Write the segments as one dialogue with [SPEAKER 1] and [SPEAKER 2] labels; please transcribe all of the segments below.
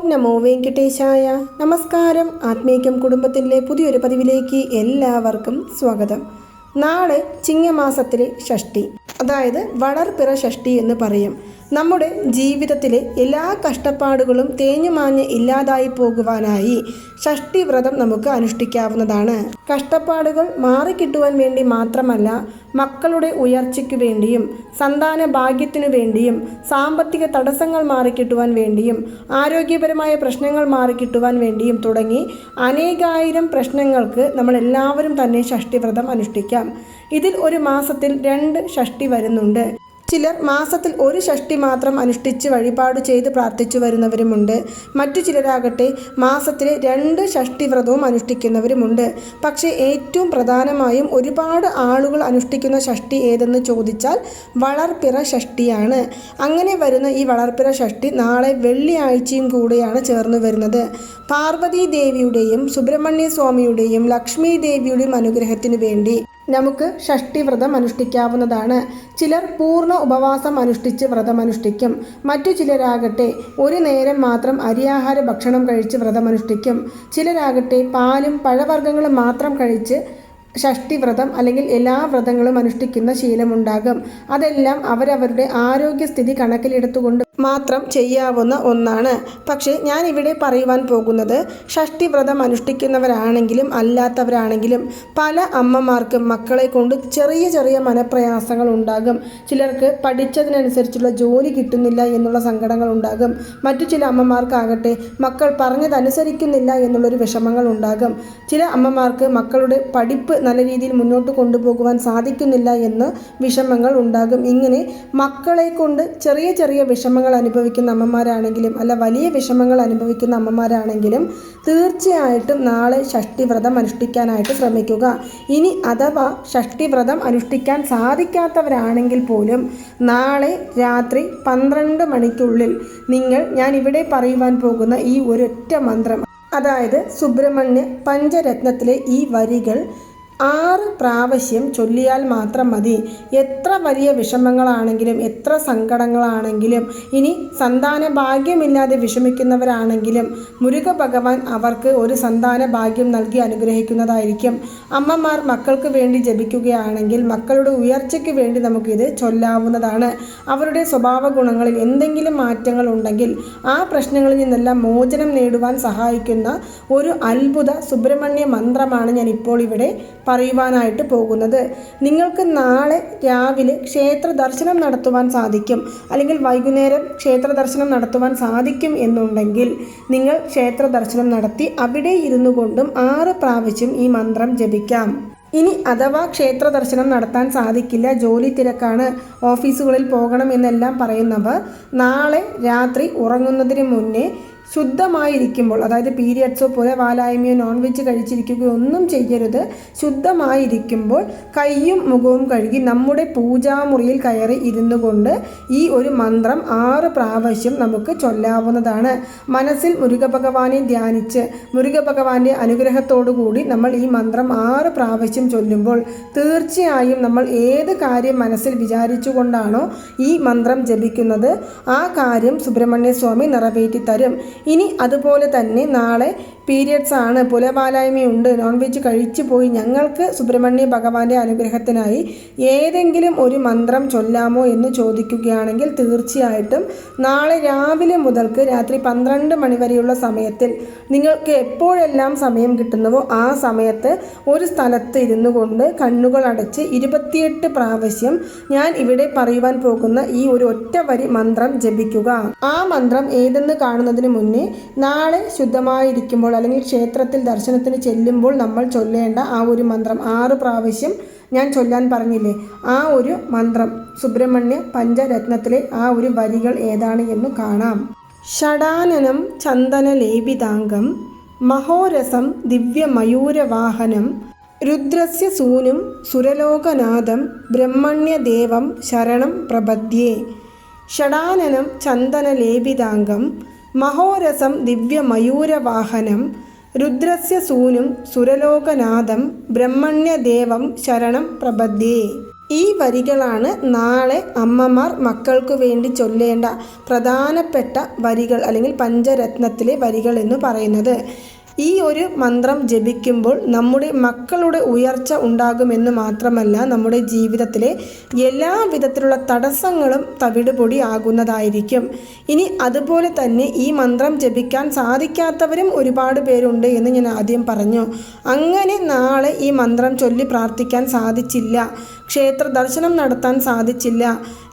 [SPEAKER 1] ഓം നമോ വെങ്കടേശായ നമസ്കാരം. ആത്മീകം കുടുംബത്തിന്റെ പുതിയൊരു പതിവിലേക്ക് എല്ലാവർക്കും സ്വാഗതം. നാളെ ചിങ്ങമാസത്തിലെ ഷഷ്ടി അതായത് വളർപ്പിറ ഷഷ്ടി എന്ന് പറയും. നമ്മുടെ ജീവിതത്തിലെ എല്ലാ കഷ്ടപ്പാടുകളും തേഞ്ഞുമാഞ്ഞ് ഇല്ലാതായി പോകുവാനായി ഷഷ്ടി വ്രതം നമുക്ക് അനുഷ്ഠിക്കാവുന്നതാണ്. കഷ്ടപ്പാടുകൾ മാറിക്കിട്ടുവാൻ വേണ്ടി മാത്രമല്ല മക്കളുടെ ഉയർച്ചയ്ക്ക് വേണ്ടിയും സന്താന ഭാഗ്യത്തിനു വേണ്ടിയും സാമ്പത്തിക തടസ്സങ്ങൾ മാറിക്കിട്ടുവാൻ വേണ്ടിയും ആരോഗ്യപരമായ പ്രശ്നങ്ങൾ മാറിക്കിട്ടുവാൻ വേണ്ടിയും തുടങ്ങി അനേകായിരം പ്രശ്നങ്ങൾക്ക് നമ്മൾ എല്ലാവരും തന്നെ ഷഷ്ടിവ്രതം അനുഷ്ഠിക്കാം. ഇതിൽ ഒരു മാസത്തിൽ രണ്ട് ഷഷ്ടി വരുന്നുണ്ട്. ചിലർ മാസത്തിൽ ഒരു ഷഷ്ടി മാത്രം അനുഷ്ഠിച്ച് വഴിപാട് ചെയ്ത് പ്രാർത്ഥിച്ചു വരുന്നവരുമുണ്ട്. മറ്റു ചിലരാകട്ടെ മാസത്തിലെ രണ്ട് ഷഷ്ടി വ്രതവും അനുഷ്ഠിക്കുന്നവരുമുണ്ട്. പക്ഷേ ഏറ്റവും പ്രധാനമായും ഒരുപാട് ആളുകൾ അനുഷ്ഠിക്കുന്ന ഷഷ്ടി ഏതെന്ന് ചോദിച്ചാൽ വളർപ്പിറ ഷഷ്ടിയാണ്. അങ്ങനെ വരുന്ന ഈ വളർപ്പിറ ഷഷ്ടി നാളെ വെള്ളിയാഴ്ചയും കൂടെയാണ് ചേർന്ന് വരുന്നത്. പാർവതി ദേവിയുടെയും സുബ്രഹ്മണ്യ സ്വാമിയുടെയും ലക്ഷ്മി ദേവിയുടെയും അനുഗ്രഹത്തിനു വേണ്ടി നമുക്ക് ഷഷ്ടി വ്രതം അനുഷ്ഠിക്കാവുന്നതാണ്. ചിലർ പൂർണ ഉപവാസം അനുഷ്ഠിച്ച് വ്രതം അനുഷ്ഠിക്കും. മറ്റു ചിലരാകട്ടെ ഒരു നേരം മാത്രം അരിയാഹാര ഭക്ഷണം കഴിച്ച് വ്രതം അനുഷ്ഠിക്കും. ചിലരാകട്ടെ പാലും പഴവർഗങ്ങളും മാത്രം കഴിച്ച് ഷഷ്ടി വ്രതം അല്ലെങ്കിൽ എല്ലാ വ്രതങ്ങളും അനുഷ്ഠിക്കുന്ന ശീലമുണ്ടാകും. അതെല്ലാം അവരവരുടെ ആരോഗ്യസ്ഥിതി കണക്കിലെടുത്തുകൊണ്ട് മാത്രം ചെയ്യാവുന്ന ഒന്നാണ്. പക്ഷേ ഞാൻ ഇവിടെ പറയുവാൻ പോകുന്നത് ഷഷ്ടി വ്രതം അനുഷ്ഠിക്കുന്നവരാണെങ്കിലും അല്ലാത്തവരാണെങ്കിലും പല അമ്മമാർക്കും മക്കളെ കൊണ്ട് ചെറിയ ചെറിയ മനപ്രയാസങ്ങൾ ഉണ്ടാകും. ചിലർക്ക് പഠിച്ചതിനനുസരിച്ചുള്ള ജോലി കിട്ടുന്നില്ല എന്നുള്ള സങ്കടങ്ങൾ ഉണ്ടാകും. മറ്റു ചില അമ്മമാർക്കാകട്ടെ മക്കൾ പറഞ്ഞതനുസരിക്കുന്നില്ല എന്നുള്ളൊരു വിഷമങ്ങൾ ഉണ്ടാകും. ചില അമ്മമാർക്ക് മക്കളുടെ പഠിപ്പ് നല്ല രീതിയിൽ മുന്നോട്ട് കൊണ്ടുപോകുവാൻ സാധിക്കുന്നില്ല എന്ന് വിഷമങ്ങൾ ഉണ്ടാകും. ഇങ്ങനെ മക്കളെ കൊണ്ട് ചെറിയ ചെറിയ വിഷമങ്ങൾ അനുഭവിക്കുന്ന അമ്മമാരാണെങ്കിലും അല്ല വലിയ വിഷമങ്ങൾ അനുഭവിക്കുന്ന അമ്മമാരാണെങ്കിലും തീർച്ചയായിട്ടും നാളെ ഷഷ്ടിവ്രതം അനുഷ്ഠിക്കാനായിട്ട് ശ്രമിക്കുക. ഇനി അഥവാ ഷഷ്ടിവ്രതം അനുഷ്ഠിക്കാൻ സാധിക്കാത്തവരാണെങ്കിൽ പോലും നാളെ രാത്രി പന്ത്രണ്ട് മണിക്കുള്ളിൽ നിങ്ങൾ ഞാൻ ഇവിടെ പറയുവാൻ പോകുന്ന ഈ ഒരൊറ്റ മന്ത്രം അതായത് സുബ്രഹ്മണ്യ പഞ്ചരത്നത്തിലെ ഈ വരികൾ ആറ് പ്രാവശ്യം ചൊല്ലിയാൽ മാത്രം മതി. എത്ര വലിയ വിഷമങ്ങളാണെങ്കിലും എത്ര സങ്കടങ്ങളാണെങ്കിലും ഇനി സന്താന ഭാഗ്യമില്ലാതെ വിഷമിക്കുന്നവരാണെങ്കിലും മുരുക ഭഗവാൻ അവർക്ക് ഒരു സന്താന ഭാഗ്യം നൽകി അനുഗ്രഹിക്കുന്നതായിരിക്കും. അമ്മമാർ മക്കൾക്ക് വേണ്ടി ജപിക്കുകയാണെങ്കിൽ മക്കളുടെ ഉയർച്ചയ്ക്ക് വേണ്ടി നമുക്കിത് ചൊല്ലാവുന്നതാണ്. അവരുടെ സ്വഭാവ ഗുണങ്ങളിൽ എന്തെങ്കിലും മാറ്റങ്ങൾ ഉണ്ടെങ്കിൽ ആ പ്രശ്നങ്ങളിൽ നിന്നെല്ലാം മോചനം നേടുവാൻ സഹായിക്കുന്ന ഒരു അത്ഭുത സുബ്രഹ്മണ്യ മന്ത്രമാണ് ഞാൻ ഇപ്പോൾ ഇവിടെ പറയുവാനായിട്ട് പോകുന്നത്. നിങ്ങൾക്ക് നാളെ രാവിലെ ക്ഷേത്ര ദർശനം നടത്തുവാൻ സാധിക്കും. അല്ലെങ്കിൽ വൈകുന്നേരം ക്ഷേത്ര ദർശനം നടത്തുവാൻ സാധിക്കും എന്നുണ്ടെങ്കിൽ നിങ്ങൾ ക്ഷേത്ര ദർശനം നടത്തി അവിടെ ഇരുന്നു കൊണ്ടും ആറ് പ്രാവശ്യം ഈ മന്ത്രം ജപിക്കാം. ഇനി അഥവാ ക്ഷേത്ര ദർശനം നടത്താൻ സാധിക്കില്ല ജോലി തിരക്കാണ് ഓഫീസുകളിൽ പോകണം എന്നെല്ലാം പറയുന്നവർ നാളെ രാത്രി ഉറങ്ങുന്നതിന് മുന്നേ ശുദ്ധമായിരിക്കുമ്പോൾ അതായത് പീരിയഡ്സോ പോലെ വാലായ്മയോ നോൺ വെജ് കഴിച്ചിരിക്കുകയോ ഒന്നും ചെയ്യരുത്. ശുദ്ധമായിരിക്കുമ്പോൾ കൈയും മുഖവും കഴുകി നമ്മുടെ പൂജാമുറിയിൽ കയറി ഇരുന്നു കൊണ്ട് ഈ ഒരു മന്ത്രം ആറ് പ്രാവശ്യം നമുക്ക് ചൊല്ലാവുന്നതാണ്. മനസ്സിൽ മുരുക ഭഗവാനെ ധ്യാനിച്ച് മുരുകഭഗവാന്റെ അനുഗ്രഹത്തോടു കൂടി നമ്മൾ ഈ മന്ത്രം ആറ് പ്രാവശ്യം ചൊല്ലുമ്പോൾ തീർച്ചയായും നമ്മൾ ഏത് കാര്യം മനസ്സിൽ വിചാരിച്ചുകൊണ്ടാണോ ഈ മന്ത്രം ജപിക്കുന്നത് ആ കാര്യം സുബ്രഹ്മണ്യ സ്വാമി നിറവേറ്റി തരും ഇനി അതുപോലെ തന്നെ നാളെ പീരിയഡ്സ് ആണ്. പുലപാലായ്മയുണ്ട് നോൺ വെജ് കഴിച്ചു പോയി. ഞങ്ങൾക്ക് സുബ്രഹ്മണ്യ ഭഗവാന്റെ അനുഗ്രഹത്തിനായി ഏതെങ്കിലും ഒരു മന്ത്രം ചൊല്ലാമോ എന്ന് ചോദിക്കുകയാണെങ്കിൽ തീർച്ചയായിട്ടും നാളെ രാവിലെ മുതൽക്ക് രാത്രി പന്ത്രണ്ട് മണി വരെയുള്ള സമയത്തിൽ നിങ്ങൾക്ക് എപ്പോഴെല്ലാം സമയം കിട്ടുന്നുവോ ആ സമയത്ത് ഒരു സ്ഥലത്ത് ഇരുന്നു കൊണ്ട് കണ്ണുകൾ അടച്ച് ഇരുപത്തിയെട്ട് പ്രാവശ്യം ഞാൻ ഇവിടെ പറയുവാൻ പോകുന്ന ഈ ഒരു ഒറ്റ വരി മന്ത്രം ജപിക്കുക. ആ മന്ത്രം ഏതെന്ന് കാണുന്നതിന് നാളെ ശുദ്ധമായിരിക്കുമ്പോൾ അല്ലെങ്കിൽ ക്ഷേത്രത്തിൽ ദർശനത്തിന് ചെല്ലുമ്പോൾ നമ്മൾ ചൊല്ലേണ്ട ആ ഒരു മന്ത്രം ആറ് പ്രാവശ്യം ഞാൻ ചൊല്ലാൻ പറഞ്ഞില്ലേ? ആ ഒരു മന്ത്രം സുബ്രഹ്മണ്യ പഞ്ചരത്നത്തിലെ ആ ഒരു വരികൾ ഏതാണ് എന്ന് കാണാം. ഷടാനനം ചന്ദനലേപിതാംഗം മഹോരസം ദിവ്യമയൂരവാഹനം രുദ്രസ്യ സൂനും സുരലോകനാഥം ബ്രഹ്മണ്യദേവം ശരണം പ്രപദ്യേ. ഷടാനനം ചന്ദനലേപിതാംഗം മഹോരസം ദിവ്യമയൂരവാഹനം രുദ്രസ്യ സൂനും സുരലോകനാഥം ബ്രഹ്മണ്യദേവം ശരണം പ്രപദ്യേ. ഈ വരികളാണ് നാളെ അമ്മമാർ മക്കൾക്കു വേണ്ടി ചൊല്ലേണ്ട പ്രധാനപ്പെട്ട വരികൾ അല്ലെങ്കിൽ പഞ്ചരത്നത്തിലെ വരികൾ എന്ന് പറയുന്നത്. ഈ ഒരു മന്ത്രം ജപിക്കുമ്പോൾ നമ്മുടെ മക്കളുടെ ഉയർച്ച ഉണ്ടാകുമെന്ന് മാത്രമല്ല നമ്മുടെ ജീവിതത്തിലെ എല്ലാ വിധത്തിലുള്ള തടസ്സങ്ങളും തവിടുപൊടി ആകുന്നതായിരിക്കും. ഇനി അതുപോലെ തന്നെ ഈ മന്ത്രം ജപിക്കാൻ സാധിക്കാത്തവരും ഒരുപാട് പേരുണ്ട് എന്ന് ഞാൻ ആദ്യം പറഞ്ഞു. അങ്ങനെ നാളെ ഈ മന്ത്രം ചൊല്ലി പ്രാർത്ഥിക്കാൻ സാധിച്ചില്ല. ക്ഷേത്ര ദർശനം നടത്താൻ സാധിച്ചില്ല.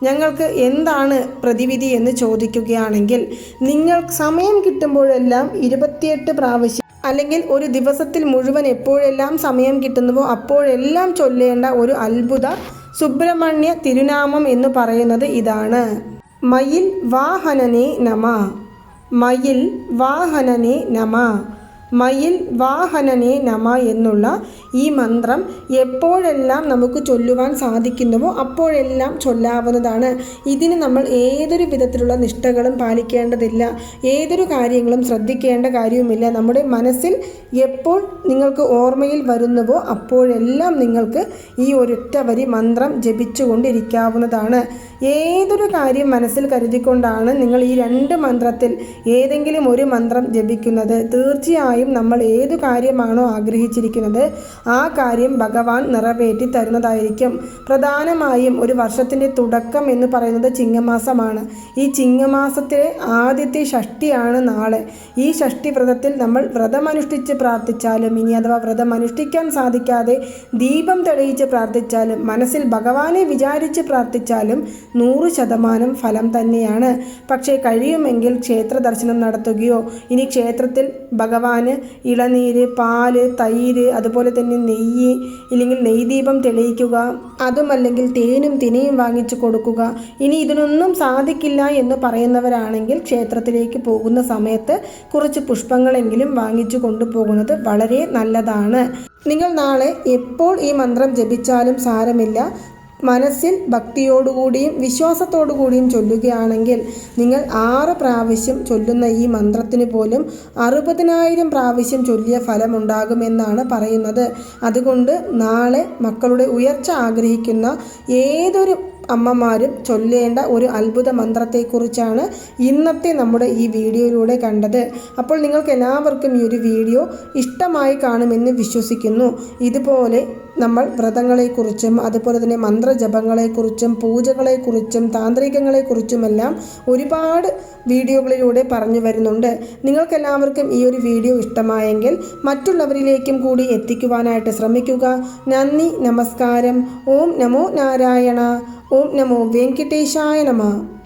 [SPEAKER 1] ഞങ്ങൾക്ക് എന്താണ് പ്രതിവിധി എന്ന് ചോദിക്കുകയാണെങ്കിൽ നിങ്ങൾ സമയം കിട്ടുമ്പോഴെല്ലാം ഇരുപത്തിയെട്ട് പ്രാവശ്യം അല്ലെങ്കിൽ ഒരു ദിവസത്തിൽ മുഴുവൻ എപ്പോഴെല്ലാം സമയം കിട്ടുന്നുവോ അപ്പോഴെല്ലാം ചൊല്ലേണ്ട ഒരു അത്ഭുത സുബ്രഹ്മണ്യ തിരുനാമം എന്ന് പറയുന്നത് ഇതാണ്. മയിൽ വാഹനനെ നമ. മയിൽ വാഹനനെ നമ. മയിൽ വാഹനനെ നമ എന്നുള്ള ഈ മന്ത്രം എപ്പോഴെല്ലാം നമുക്ക് ചൊല്ലുവാൻ സാധിക്കുന്നുവോ അപ്പോഴെല്ലാം ചൊല്ലാവുന്നതാണ്. ഇതിന് നമ്മൾ ഏതൊരു വിധത്തിലുള്ള നിഷ്ഠകളും പാലിക്കേണ്ടതില്ല. ഏതൊരു കാര്യങ്ങളും ശ്രദ്ധിക്കേണ്ട കാര്യവുമില്ല. നമ്മുടെ മനസ്സിൽ എപ്പോൾ നിങ്ങൾക്ക് ഓർമ്മയിൽ വരുന്നുവോ അപ്പോഴെല്ലാം നിങ്ങൾക്ക് ഈ ഒരൊറ്റ വരി മന്ത്രം ജപിച്ചുകൊണ്ടിരിക്കാവുന്നതാണ്. ഏതൊരു കാര്യം മനസ്സിൽ കരുതിക്കൊണ്ടാണ് നിങ്ങൾ ഈ രണ്ട് മന്ത്രത്തിൽ ഏതെങ്കിലും ഒരു മന്ത്രം ജപിക്കുന്നത്. തീർച്ചയായും നമ്മൾ ഏതു കാര്യമാണോ ആഗ്രഹിച്ചിരിക്കുന്നത് ആ കാര്യം ഭഗവാൻ നിറവേറ്റി തരുന്നതായിരിക്കും. പ്രധാനമായും ഒരു വർഷത്തിന്റെ തുടക്കം എന്ന് പറയുന്നത് ചിങ്ങമാസമാണ്. ഈ ചിങ്ങമാസത്തിലെ ആദ്യത്തെ ഷഷ്ടിയാണ് നാളെ. ഈ ഷഷ്ടി വ്രതത്തിൽ നമ്മൾ വ്രതമനുഷ്ഠിച്ച് പ്രാർത്ഥിച്ചാലും ഇനി അഥവാ വ്രതം അനുഷ്ഠിക്കാൻ സാധിക്കാതെ ദീപം തെളിയിച്ച് പ്രാർത്ഥിച്ചാലും മനസ്സിൽ ഭഗവാനെ വിചാരിച്ച് പ്രാർത്ഥിച്ചാലും നൂറ് ശതമാനം ഫലം തന്നെയാണ്. പക്ഷേ കഴിയുമെങ്കിൽ ക്ഷേത്ര ദർശനം നടത്തുകയോ ഇനി ക്ഷേത്രത്തിൽ ഇളനീര് പാൽ തൈര് അതുപോലെ തന്നെ നെയ്യ് ഇല്ലെങ്കിൽ നെയ്ദീപം തെളിയിക്കുക. അതുമല്ലെങ്കിൽ തേനും തിനയും വാങ്ങിച്ചു കൊടുക്കുക. ഇനി ഇതിനൊന്നും സാധിക്കില്ല എന്ന് പറയുന്നവരാണെങ്കിൽ ക്ഷേത്രത്തിലേക്ക് പോകുന്ന സമയത്ത് കുറച്ച് പുഷ്പങ്ങളെങ്കിലും വാങ്ങിച്ചു കൊണ്ടുപോകുന്നത് വളരെ നല്ലതാണ്. നിങ്ങൾ നാളെ എപ്പോൾ ഈ മന്ത്രം ജപിച്ചാലും സാരമില്ല. മനസ്സിൽ ഭക്തിയോടുകൂടിയും വിശ്വാസത്തോടുകൂടിയും ചൊല്ലുകയാണെങ്കിൽ നിങ്ങൾ ആറ് പ്രാവശ്യം ചൊല്ലുന്ന ഈ മന്ത്രത്തിന് പോലും അറുപതിനായിരം പ്രാവശ്യം ചൊല്ലിയ ഫലമുണ്ടാകുമെന്നാണ് പറയുന്നത്. അതുകൊണ്ട് നാളെ മക്കളുടെ ഉയർച്ച ആഗ്രഹിക്കുന്ന ഏതൊരു അമ്മമാരും ചൊല്ലേണ്ട ഒരു അത്ഭുത മന്ത്രത്തെക്കുറിച്ചാണ് ഇന്നത്തെ നമ്മുടെ ഈ വീഡിയോയിലൂടെ കണ്ടത്. അപ്പോൾ നിങ്ങൾക്ക് എല്ലാവർക്കും ഈ ഒരു വീഡിയോ ഇഷ്ടമായി കാണുമെന്ന് വിശ്വസിക്കുന്നു. ഇതുപോലെ നമ്മൾ വ്രതങ്ങളെക്കുറിച്ചും അതുപോലെ തന്നെ മന്ത്രജപങ്ങളെക്കുറിച്ചും പൂജകളെക്കുറിച്ചും താന്ത്രികങ്ങളെക്കുറിച്ചുമെല്ലാം ഒരുപാട് വീഡിയോകളിലൂടെ പറഞ്ഞു വരുന്നുണ്ട്. നിങ്ങൾക്കെല്ലാവർക്കും ഈ ഒരു വീഡിയോ ഇഷ്ടമായെങ്കിൽ മറ്റുള്ളവരിലേക്കും കൂടി എത്തിക്കുവാനായിട്ട് ശ്രമിക്കുക. നന്ദി നമസ്കാരം. ഓം നമോ നാരായണ. ഓം നമോ വെങ്കിട്ടേശായ നമ.